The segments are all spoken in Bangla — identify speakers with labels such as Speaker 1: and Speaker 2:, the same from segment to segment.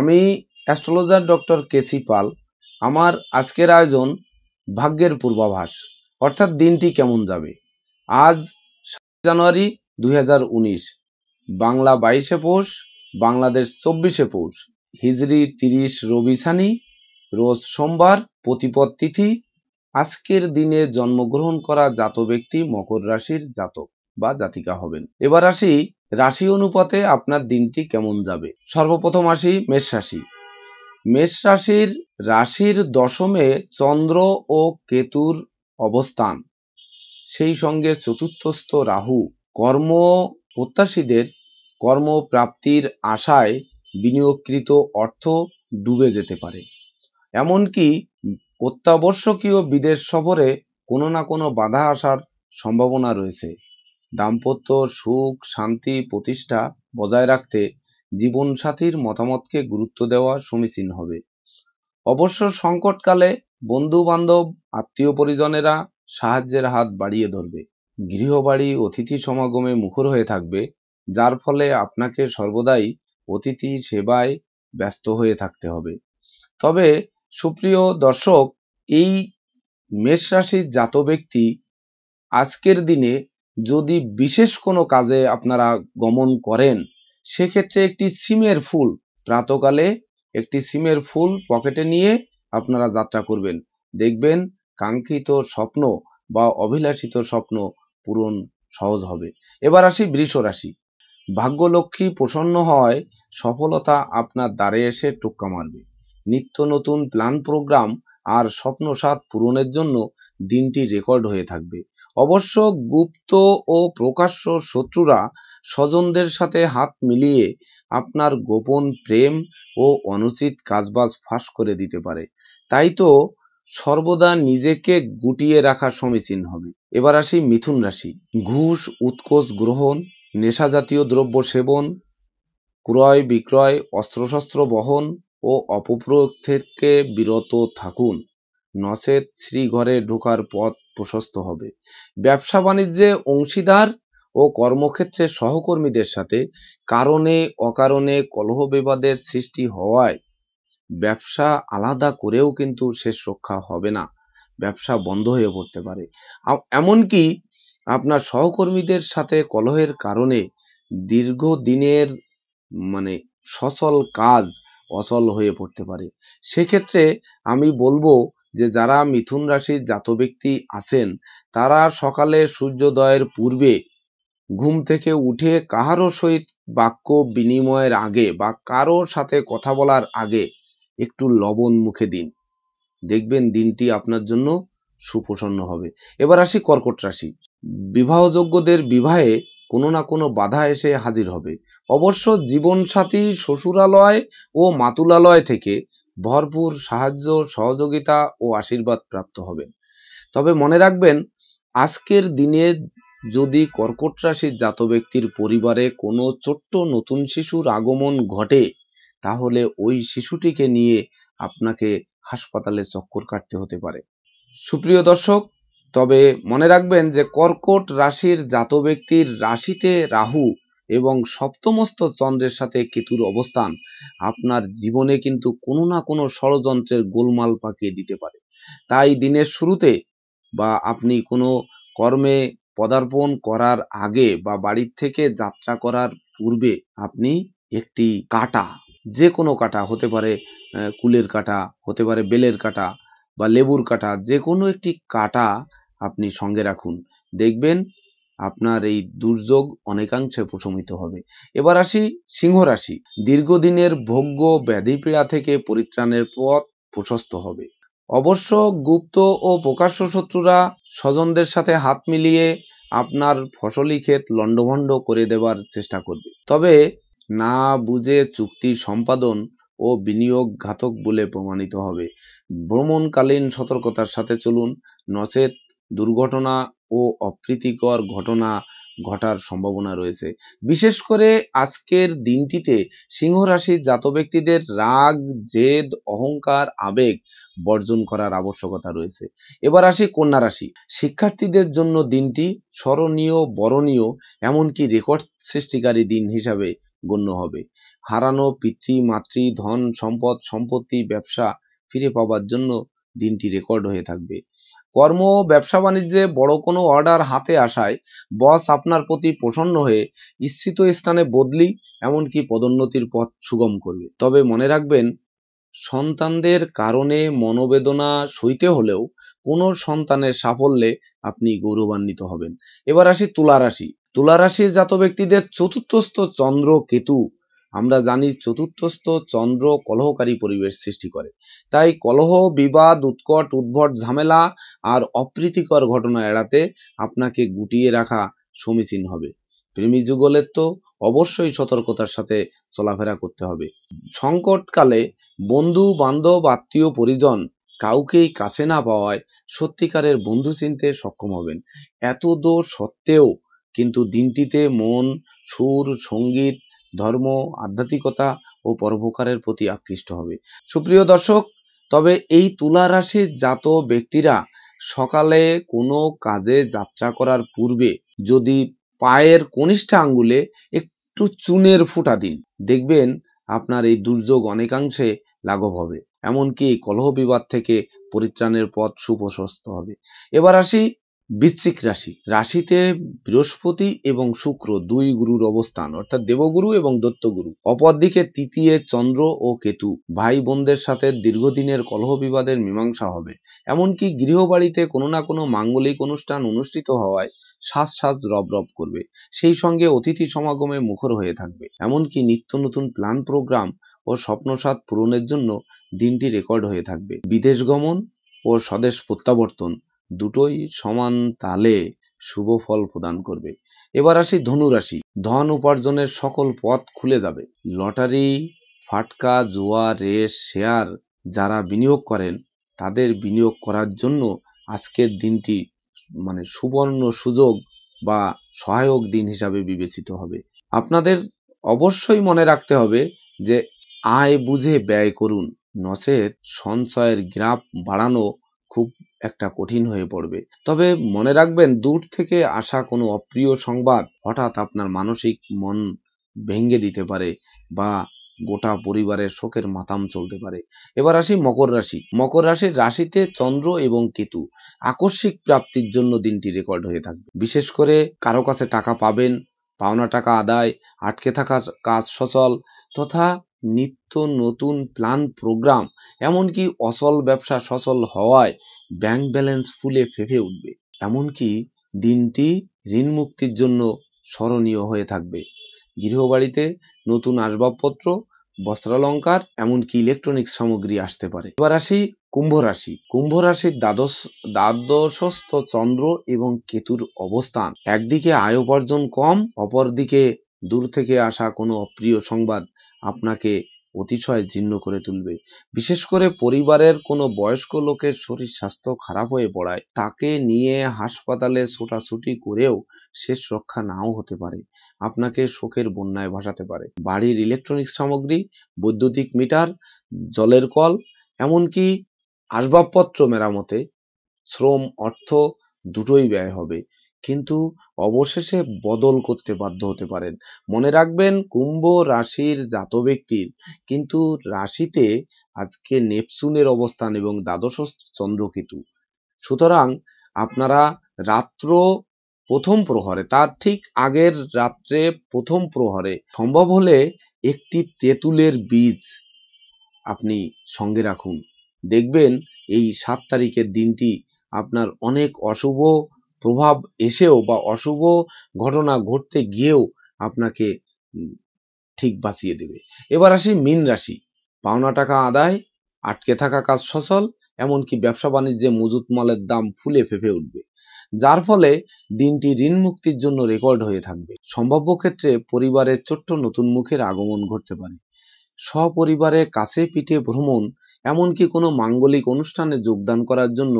Speaker 1: আমি অ্যাস্ট্রোলজার ডক্টর কেসি পাল। আমার আজকের আয়োজন ভাগ্যের পূর্বাভাস, অর্থাৎ দিনটি কেমন যাবে? আজ জানুয়ারি দুই হাজার উনিশ, বাংলা বাইশে পৌষ, বাংলাদেশ চব্বিশে পৌষ। হিজরি তিরিশ রবি সানি, রোজ সোমবার প্রতিপদ তিথি। আজকের দিনে জন্মগ্রহণ করা জাত ব্যক্তি মকর রাশির জাতক বা জাতিকা হবেন। এবার আসি রাশি অনুপাতে আপনার দিনটি কেমন যাবে? সর্বপ্রথম আসি মেষ রাশি। মেষ রাশির রাশির দশমে চন্দ্র ও কেতুর অবস্থান। সেই সঙ্গে চতুর্থস্থ রাহু। কর্ম প্রত্যাশীদের কর্মপ্রাপ্তির আশায় বিনিয়োগকৃত অর্থ ডুবে যেতে পারে। এমনকি অত্যাবশ্যকীয় বিদেশ সফরে কোনো না কোনো বাধা আসার সম্ভাবনা রয়েছে। দাম্পত্য সুখ, শান্তি, প্রতিষ্ঠা বজায় রাখতে জীবনসাথীর মতামতকে গুরুত্ব দেওয়া সমীচীন হবে। অবশ্য সংকটকালে বন্ধু বান্ধব আত্মীয় পরিজনেরা সাহায্যের হাত বাড়িয়ে ধরবে। গৃহবাড়ি, অতিথি সমাগমে মুখর হয়ে থাকবে, যার ফলে আপনাকে সর্বদাই অতিথি সেবায় ব্যস্ত হয়ে থাকতে হবে। তবে সুপ্রিয় দর্শক, এই মেষ রাশির জাত ব্যক্তি আজকের দিনে যদি বিশেষ কোনো কাজে আপনারা গমন করেন, সেক্ষেত্রে একটি সিমের ফুল, প্রাতকালে একটি সিমের ফুল পকেটে নিয়ে আপনারা যাত্রা করবেন। দেখবেন কাঙ্ক্ষিত স্বপ্ন বা অভিলাষিত স্বপ্ন পূরণ সহজ হবে। এবার আসি বৃষ রাশি। ভাগ্যলক্ষ্মী প্রসন্ন হয় সফলতা আপনার দ্বারে এসে টোক্কা মারবে। নিত্য নতুন প্ল্যান, প্রোগ্রাম আর স্বপ্ন সাত পূরণের জন্য দিনটি রেকর্ড হয়ে থাকবে। অবশ্য গুপ্ত ও প্রকাশ্য শত্রুরা স্বজনদের সাথে হাত মিলিয়ে আপনার গোপন প্রেম ও অনুচিত কাজবাজ ফাঁস করে দিতে পারে। তাই তো সর্বদা নিজেকে গুটিয়ে রাখা সমীচীন হবে। এবার আসি মিথুন রাশি। ঘুষ, উৎকোচ গ্রহণ নেশা জাতীয় দ্রব্য সেবন, ক্রয় বিক্রয়, অস্ত্রশস্ত্র বহন ও অপপ্রয়োগ থেকে বিরত থাকুন। নচেত শ্রীঘরে ঢোকার পথ প্রশস্ত হবে। ব্যবসা বাণিজ্যে অংশীদার ও কর্মক্ষেত্রে সহকর্মীদের সাথে কারণে অকারণে কলহ বিবাদের সৃষ্টি হওয়ায় ব্যবসা আলাদা করেও কিন্তু শেষ রক্ষা হবে না। ব্যবসা বন্ধ হয়ে পড়তে পারে। এমনকি আপনার সহকর্মীদের সাথে কলহের কারণে দীর্ঘদিনের মানে সচল কাজ অচল হয়ে পড়তে পারে। সেক্ষেত্রে আমি বলব যে যারা মিথুন রাশির জাত ব্যক্তি আছেন, তারা সকালে সূর্যোদয়ের পূর্বে ঘুম থেকে উঠে কাহারও সহিত বাক্য বিনিময়ের আগে বা কারোর সাথে কথা বলার আগে একটু লবণ মুখে দিন। দেখবেন দিনটি আপনার জন্য সুপ্রসন্ন হবে। এবার আসি কর্কট রাশি। বিবাহযোগ্যদের বিবাহে কোনো না কোনো বাধা এসে হাজির হবে। অবশ্য জীবনসাথী, শ্বশুরালয় ও মাতুলালয় থেকে ভরপুর সাহায্য, সহযোগিতা ও আশীর্বাদ প্রাপ্ত হবেন। তবে মনে রাখবেন, আজকের দিনে যদি কর্কট রাশির জাত ব্যক্তির পরিবারে কোনো ছোট্ট নতুন শিশুর আগমন ঘটে, তাহলে ওই শিশুটিকে নিয়ে আপনাকে হাসপাতালে চক্কর কাটতে হতে পারে। সুপ্রিয় দর্শক, তবে মনে রাখবেন যে কর্কট রাশির জাত ব্যক্তির রাশিতে রাহু এবং সপ্তমস্ত চন্দ্রের সাথে কেতুর অবস্থান, আপনার জীবনে কিন্তু কোনো না কোনো ষড়যন্ত্রের গোলমাল পাকিয়ে দিতে পারে। তাই দিনের শুরুতে বা আপনি কোনো কর্মে পদার্পণ করার আগে বা বাড়ির থেকে যাত্রা করার পূর্বে আপনি একটি কাটা যে কোনো কাটা হতে পারে কুলের কাটা, হতে পারে বেলের কাটা বা লেবুর কাটা যে কোনো একটি কাটা আপনি সঙ্গে রাখুন। দেখবেন আপনার এই দুর্যোগ অনেকাংশে প্রশমিত হবে। এবার আসি সিংহ রাশি। দীর্ঘদিনের ভোগ্য ব্যাধিপীড়া থেকে পরিত্রাণের পথ প্রশস্ত হবে। অবশ্য গুপ্ত ও প্রকাশ্য শত্রুরা স্বজনদের সাথে হাত মিলিয়ে আপনার ফসলি ক্ষেত লণ্ডভণ্ড করে দেবার চেষ্টা করবে। তবে না বুঝে চুক্তি সম্পাদন ও বিনিয়োগ ঘাতক বলে প্রমাণিত হবে। ভ্রমণকালীন সতর্কতার সাথে চলুন, নচেত দুর্ঘটনা ও অপ্রীতিকর ঘটনা ঘটার সম্ভাবনা রয়েছে। বিশেষ করে আজকের দিনটিতে সিংহ রাশির জাত ব্যক্তিদের রাগ, জেদ, অহংকার, আবেগ বর্জন করার আবশ্যকতা রয়েছে। এবার আসি কন্যা রাশি। শিক্ষার্থীদের জন্য দিনটি স্মরণীয়, বরণীয়, এমনকি রেকর্ড সৃষ্টিকারী দিন হিসাবে গণ্য হবে। হারানো পিতৃ, মাতৃ, ধন, সম্পদ, সম্পত্তি, ব্যবসা ফিরে পাবার জন্য দিনটি রেকর্ড হয়ে থাকবে। কর্ম, ব্যবসা বাণিজ্যে বড় কোনো অর্ডার হাতে আসায় বস আপনার প্রতি প্রসন্ন হয়ে ইচ্ছিত স্থানে বদলি, এমনকি পদোন্নতির পথ সুগম করবে। তবে মনে রাখবেন, সন্তানদের কারণে মনোবেদনা সইতে হলেও কোনো সন্তানের সাফল্যে আপনি গৌরবান্বিত হবেন। এবার আসি তুলা রাশি। তুলা রাশির জাত ব্যক্তিদের চতুর্থস্থ চন্দ্র কেতু। আমরা জানি চতুর্থস্থ চন্দ্র কলহকারী পরিবেশ সৃষ্টি করে। তাই কলহ, বিবাদ, উৎকট, উদ্ভট, ঝামেলা আর অপ্রীতিকর ঘটনা এড়াতে আপনাকে গুটিয়ে রাখা সমীচীন হবে। প্রেমী যুগলের তো অবশ্যই সতর্কতার সাথে চলাফেরা করতে হবে। সংকটকালে বন্ধু, বান্ধব, আত্মীয়, পরিজন কাউকেই কাছে না পাওয়ায় সত্যিকারের বন্ধু চিনতে সক্ষম হবেন। এত দোষ সত্ত্বেও কিন্তু দিনটিতে মন, সুর, সংগীত ধর্ম, আধ্যাত্মিকতা ও পরোপকারের প্রতি আকৃষ্ট হবে। সুপ্রিয় দর্শক, তবে এই তুলা রাশির জাত ব্যক্তিরা সকালে কোনো কাজে যাত্রা করার পূর্বে যদি পায়ের কনিষ্ঠ আঙ্গুলে একটু চুনের ফুটা দিন, দেখবেন আপনার এই দুর্যোগ অনেকাংশে লাঘব হবে। এমনকি কলহ বিবাদ থেকে পরিত্রাণের পথ সুপ্রশস্ত হবে। এবার আসি বৃশ্চিক রাশি। রাশিতে বৃহস্পতি এবং শুক্র দুই গুরুর অবস্থান, অর্থাৎ দেবগুরু এবং দত্তগুরু। অপরদিকে তৃতীয় চন্দ্র ও কেতু, ভাই বোনদের সাথে দীর্ঘদিনের কলহ বিবাদের মীমাংসা হবে। এমনকি গৃহবাড়িতে কোনো না কোনো মাঙ্গলিক অনুষ্ঠান অনুষ্ঠিত হওয়ায় সাজ সাজ রব রব করবে। সেই সঙ্গে অতিথি সমাগমে মুখর হয়ে থাকবে। এমনকি নিত্য নতুন প্ল্যান প্রোগ্রাম ও স্বপ্নসাদ পূরণের জন্য দিনটি রেকর্ড হয়ে থাকবে। বিদেশ গমন ও স্বদেশ প্রত্যাবর্তন দুটোই সমান তালে শুভ ফল প্রদান করবে। এবার আসি ধনুরাশি ধন উপার্জনের সকল পথ খুলে যাবে। লটারি, ফাটকা জুয়া রেস শেয়ার যারা বিনিয়োগ করেন, তাদের বিনিয়োগ করার জন্য আজকের দিনটি মানে সুবর্ণ সুযোগ বা সহায়ক দিন হিসাবে বিবেচিত হবে। আপনাদের অবশ্যই মনে রাখতে হবে যে আয় বুঝে ব্যয় করুন। নচেত সঞ্চয়ের গ্রাফ বাড়ানো একটা কঠিন হয়ে পড়বে। তবে মনে রাখবেন, দূর থেকে আসা কোনো অপ্রিয় সংবাদ হঠাৎ আপনার মানসিক মন ভেঙ্গে দিতে পারে বা গোটা পরিবারের শোকের মাতাম চলতে পারে। এবার আসি মকর রাশি। মকর রাশির রাশিতে চন্দ্র এবং কেতু আকস্মিক প্রাপ্তির জন্য দিনটি রেকর্ড হয়ে থাকবে। বিশেষ করে কারও কাছে টাকা পাবেন, পাওনা টাকা আদায়, আটকে থাকা কাজ সচল তথা নিত্য নতুন প্ল্যান, প্রোগ্রাম, এমনকি অচল ব্যবসা সচল হওয়ায় ব্যাংক ব্যালেন্স ফুলে ফেঁপে উঠবে। এমনকি দিনটি ঋণ মুক্তির জন্য স্মরণীয় হয়ে থাকবে। গৃহবাড়িতে নতুন আসবাবপত্র, বস্ত্রালঙ্কার, এমনকি ইলেকট্রনিক্স সামগ্রী আসতে পারে। এবার আসি কুম্ভ রাশি। কুম্ভ রাশির দ্বাদশ, দ্বাদশস্থ চন্দ্র এবং কেতুর অবস্থান। একদিকে আয় উপার্জন কম, অপরদিকে দূর থেকে আসা কোনো অপ্রিয় সংবাদ আপনাকে অতিশয় জীর্ণ করে তুলবে। বিশেষ করে পরিবারের কোনো বয়স্ক লোকের শরীর স্বাস্থ্য খারাপ হয়ে পড়ায়, তাকে নিয়ে হাসপাতালে ছোটাছুটি করেও শেষ রক্ষা নাও হতে পারে। আপনাকে শোকের বন্যায় ভাসাতে পারে। বাড়ির ইলেকট্রনিক্স সামগ্রী, বৈদ্যুতিক মিটার, জলের কল, এমনকি আসবাবপত্র মেরামতে শ্রম, অর্থ দুটোই ব্যয় হবে। কিন্তু অবশেষে বদল করতে বাধ্য হতে পারেন। মনে রাখবেন, কুম্ভ রাশির জাত ব্যক্তির, কিন্তু রাশিতে আজকে নেপচুনের অবস্থান এবং দ্বাদশ চন্দ্রকেতু সুতরাং আপনারা রাত্র প্রথম প্রহরে, তার ঠিক আগের রাত্রে প্রথম প্রহরে, সম্ভব হলে একটি তেঁতুলের বীজ আপনি সঙ্গে রাখুন। দেখবেন এই সাত তারিখের দিনটি আপনার অনেক অশুভ প্রভাব এসেও বা অশুভ ঘটনা ঘটতে গিয়েও আপনাকে ঠিক বাঁচিয়ে দেবে। এবার আসি মিন রাশি। পাওনা টাকা আদায়, আটকে থাকা কাজ সচল, এমনকি ব্যবসা বাণিজ্যে মজুত মালের দাম ফুলে ফেঁপে উঠবে। যার ফলে দিনটি ঋণ মুক্তির জন্য রেকর্ড হয়ে থাকবে। সম্ভাব্য ক্ষেত্রে পরিবারের ছোট্ট নতুন মুখের আগমন ঘটতে পারে। সপরিবারে কাছে পিঠে ভ্রমণ, এমনকি কোনো মাঙ্গলিক অনুষ্ঠানে যোগদান করার জন্য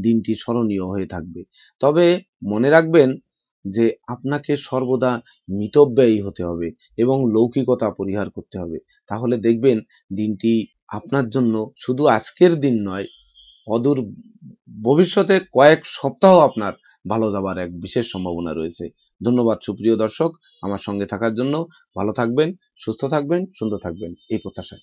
Speaker 1: দিনটি স্মরণীয় হয়ে থাকবে। তবে মনে রাখবেন যে আপনাকে সর্বদা মিতব্যয়ী হতে হবে এবং লৌকিকতা পরিহার করতে হবে। তাহলে দেখবেন দিনটি আপনার জন্য শুধু আজকের দিন নয়, অদূর ভবিষ্যতে কয়েক সপ্তাহ আপনার ভালো যাবার এক বিশেষ সম্ভাবনা রয়েছে। ধন্যবাদ সুপ্রিয় দর্শক, আমার সঙ্গে থাকার জন্য ভালো থাকবেন, সুস্থ থাকবেন, সুন্দর থাকবেন। এই প্রত্যাশায়।